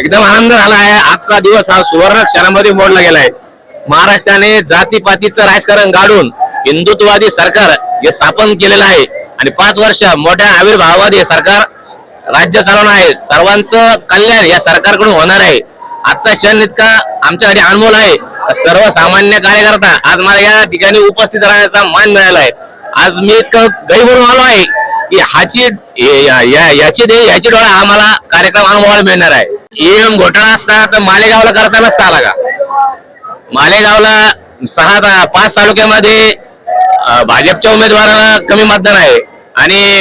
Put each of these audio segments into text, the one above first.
एकदम आनंद झाला आहे आजचा दिवस हा सुवर्ण क्षणामध्ये मोडला गेलाय. महाराष्ट्राने जातीपातीचं राजकारण गाडून हिंदुत्ववादी सरकार हे स्थापन केलेलं आहे. आणि पाच वर्ष मोठ्या आविर्भावामध्ये हे सरकार राज्य चालवणार आहे. सर्वांचं कल्याण या सरकारकडून होणार आहे. आजचा क्षण इतका आमच्यासाठी अनमोल आहे. सर्वसामान्य कार्यकर्ता आज मला या ठिकाणी उपस्थित राहण्याचा मान मिळाला आहे. आज मी इतकं गैरभरून आलो आहे. की ह्याची या- याची दे याची डोळा आम्हाला कार्यक्रम अनुभवायला मिळणार आहे. एम घोटाळा असता तर मालेगावला करता नसता आला का? मालेगावला सहा पाच तालुक्यामध्ये भाजपच्या उमेदवाराला कमी मतदान आहे. आणि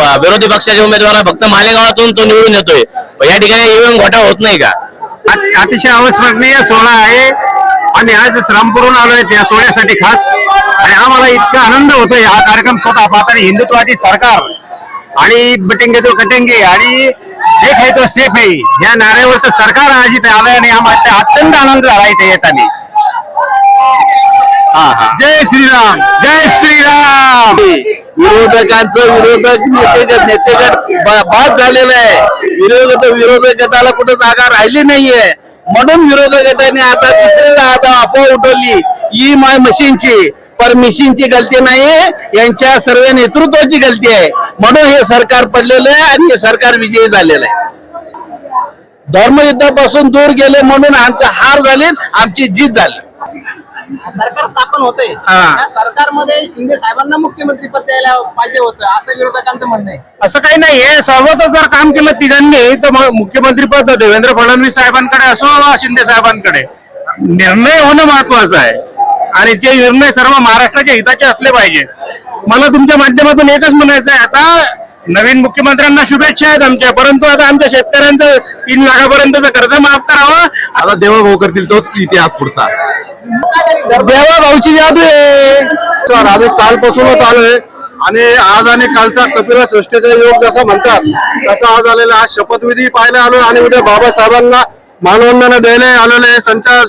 विरोधी पक्षाच्या उमेदवाराला फक्त मालेगावातून तो निवडून येतोय. पण या ठिकाणी ईव्हीएम घोटाळा होत नाही का? अतिशय अविस्मरणीय सोहळा आहे. आणि आज श्रामपूरून आलोय त्या सोहळ्यासाठी खास. आणि आम्हाला इतका आनंद होतोय. हा कार्यक्रम स्वतः पाहताना हिंदुत्वादी सरकार आणि बटेंगे तो कटेंगे आणि एक आहे तो सेफ आहे. या नाऱ्यावरचं सरकार आज इथे आलंय आणि आम्हाला अत्यंत आनंद झाला इथे येताना. हा हा. जय श्रीराम. जय श्रीराम. विरोधकांचं विरोधक नेतेगट नेतेगट बाद झालेलं आहे. विरोधक विरोधक गटाला कुठं जागा राहिली नाहीये. म्हणून विरोधक गटाने आता तिसरी आता अफवा उठवली. ई माय मशीनची. पर मशीनची गलती नाही यांच्या सर्व नेतृत्वाची गलती आहे. म्हणून हे सरकार पडलेलं आहे आणि हे सरकार विजयी झालेलं आहे. धर्मयुद्धापासून दूर गेले म्हणून आमचा हार झाले आमची जीत झाली. सरकार स्थापन होते हा. सरकारमध्ये शिंदे साहेबांना मुख्यमंत्री पद द्यायला पाहिजे होतं असं विरोधकांचं म्हणणं आहे. असं काही नाही हे सर्वच जर काम केलं तिघांनी तर मुख्यमंत्री पद देवेंद्र फडणवीस साहेबांकडे असो शिंदे साहेबांकडे. निर्णय होणं महत्वाचं आहे. आणि ते निर्णय सर्व महाराष्ट्राच्या हिताचे असले पाहिजे. मला तुमच्या माध्यमातून एकच म्हणायचं आहे आता नवीन मुख्यमंत्र्यांना शुभेच्छा आहेत आमच्या परंतु आता आमच्या शेतकऱ्यांचं तीन लाखापर्यंतचं कर्ज माफ करावं. आता देवभाऊ करतील तोच इतिहास पुढचा. देवा भाऊची जादू आहे. आम्ही कालपासूनच आलोय. आणि आज आणि कालचा कपिला सृष्टीचा योग जसं म्हणतात तसा आज आलेला आज शपथविधी पाहायला आलोय आणि उद्या बाबासाहेबांना मानवंदना द्यायला आलेले. त्यांच्या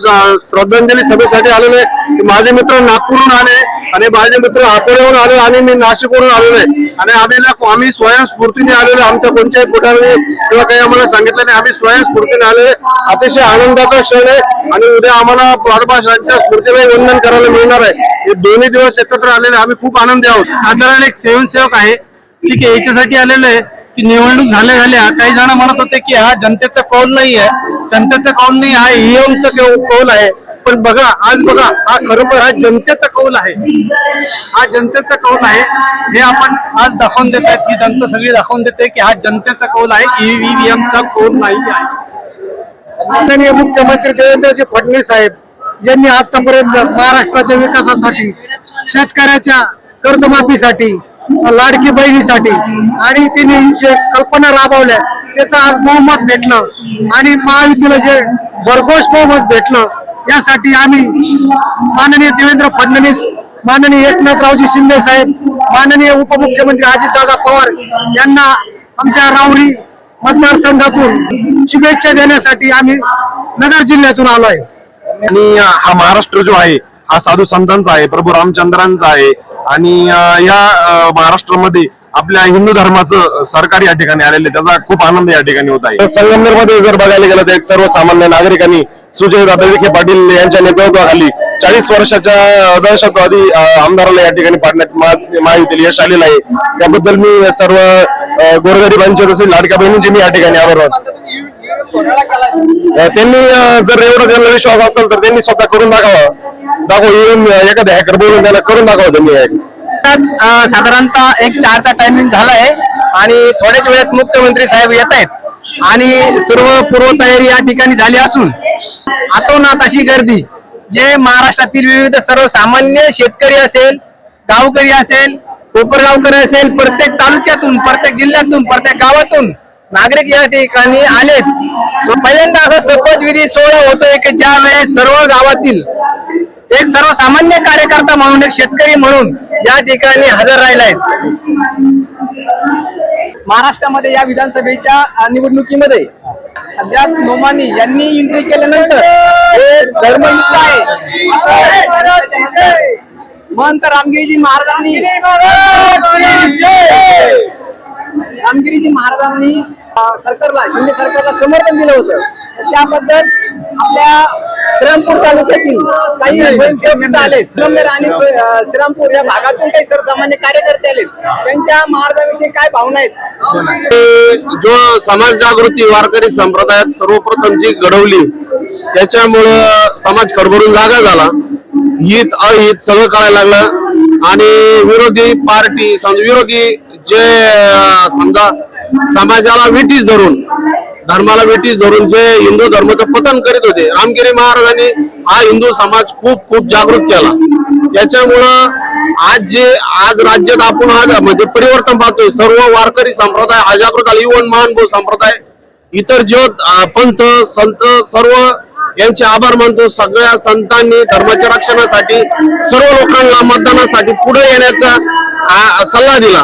श्रद्धांजली सभेसाठी आलेले. की माझे मित्र नागपूरहून आले आणि माझे मित्र अकोल्याहून आले आणि मी नाशिकवरून आलेलो आहे. आणि आम्ही आम्ही स्वयंस्फूर्तीने आलेलो आहे. आमच्या कोणत्याही पुढारी किंवा काही आम्हाला सांगितलं नाही. आम्ही स्वयंस्फूर्तीने आलेले अतिशय आनंदाचा क्षण आहे. आणि उद्या आम्हाला बाळबाशांच्या स्फूर्तीलाही वंदन करायला मिळणार आहे. हे दोन्ही दिवस एकत्र आलेले आम्ही खूप आनंदी आहोत. साधारण एक स्वयंसेवक आहे. ठीक आहे याच्यासाठी आलेलो आहे की निवडणूक झाल्या झाल्या काही जण म्हणत होते की हा जनतेचा कौल नाही आहे जनतेचा कौल नाही हा ईएमचा कौल आहे. पण बघा आज बघा हा खरोखर हा जनतेचा कौल आहे. हा जनतेचा कौल आहे. हे आपण आज दाखवून देत आहेत ही जनता सगळी दाखवून देते की हा जनतेचा कौल आहे ईव्हीएमचा कौल नाही आहे. माननीय मुख्यमंत्री देवेंद्रजी फडणवीस साहेब यांनी आतापर्यंत महाराष्ट्राच्या विकासासाठी शेतकऱ्याच्या कर्जमाफीसाठी लाडकी बहिणीसाठी आणि तिने जे कल्पना राबवल्या त्याचं आज बहुमत भेटलं. आणि महायुतीला जे भरघोष बहुमत भेटलं यासाठी आम्ही माननीय देवेंद्र फडणवीस माननीय एकनाथरावजी शिंदे साहेब माननीय उपमुख्यमंत्री अजितदादा पवार यांना आमच्या राहुरी मतदारसंघातून शुभेच्छा देण्यासाठी आम्ही नगर जिल्ह्यातून आलो आहे आणि हा महाराष्ट्र जो आहे हा साधू संतांचा आहे प्रभू रामचंद्रांचा आहे. आणि या महाराष्ट्रामध्ये आपल्या हिंदू धर्माचं सरकार या ठिकाणी आलेले त्याचा खूप आनंद या ठिकाणी होत आहे. संगमनेरमध्ये जर बघायला गेलं तर एक सर्वसामान्य नागरिकांनी सुजय दादा विखे पाटील यांच्या नेतृत्वाखाली चाळीस वर्षाच्या दहशतवादी आमदाराला या ठिकाणी पाडण्यात माहिती महायुतीला यश आलेलं आहे. त्याबद्दल मी सर्व अं, गोरगरिबांचे तसेच लाडक्या बहिणींचे मी या ठिकाणी आभार मानतो. त्यांनी जर एवढा त्यांना विश्वास असेल तर त्यांनी स्वतः करून दाखवा. दाखव येऊन एखाद्या हॅकर बोलून त्याला करून दाखवा त्यांनी साधारणतः एक चारचा टायमिंग झालाय आणि थोड्याच वेळात मुख्यमंत्री साहेब येत आहेत आणि सर्व पूर्वतयारी या ठिकाणी झाली असून आतोनात अशी गर्दी जे महाराष्ट्रातील विविध सर्वसामान्य शेतकरी असेल गावकरी असेल कोपरगावकरी असेल प्रत्येक तालुक्यातून प्रत्येक जिल्ह्यातून प्रत्येक गावातून नागरिक या ठिकाणी आलेत. पहिल्यांदा असा शपथविधी सोहळा होतोय की ज्या वेळेस सर्व गावातील एक सर्वसामान्य कार्यकर्ता म्हणून एक शेतकरी म्हणून या ठिकाणी हजर राहिला आहेत महाराष्ट्रामध्ये या विधानसभेच्या निवडणुकीमध्ये सध्या नोमानी यांनी एंट्री केल्यानंतर हे धर्मयुद्ध आहे. त्याच्यानंतर महंत रामगिरीजी महाराजांनी रामगिरीजी महाराजांनी सरकारला शिंदे सरकारला समर्थन दिलं होतं. त्याबद्दल आपल्या श्रीरामपूर तालुक्यातील काही स्वयंसेवक आले संगमनेर आणि श्रीरामपूर या भागातून काही सर्वसामान्य कार्यकर्ते आले. त्यांच्या मार्गाविषयी काय भावना आहेत? जो समाज जागृती वारकरी संप्रदायात सर्वप्रथम जी घडवली त्याच्यामुळं समाज खडबडून जागा झाला. हित अहित सगळं कळायला लागलं. आणि विरोधी पार्टी समजा विरोधी जे समजा समाजाला विटीस धरून धर्माला विटीस धरून जे हिंदू धर्माचं पतन करीत होते रामगिरी महाराजांनी हा हिंदू समाज खूप खूप जागृत केला. त्याच्यामुळं आज जे आज राज्यात आपण आज म्हणजे परिवर्तन पाहतोय सर्व वारकरी संप्रदाय अजागृत आला इवन महानुभव संप्रदाय इतर जे पंथ संत सर्व यांचे आभार मानतो. सगळ्या संतांनी धर्माच्या रक्षणासाठी सर्व लोकांना मतदानासाठी पुढे येण्याचा सल्ला दिला.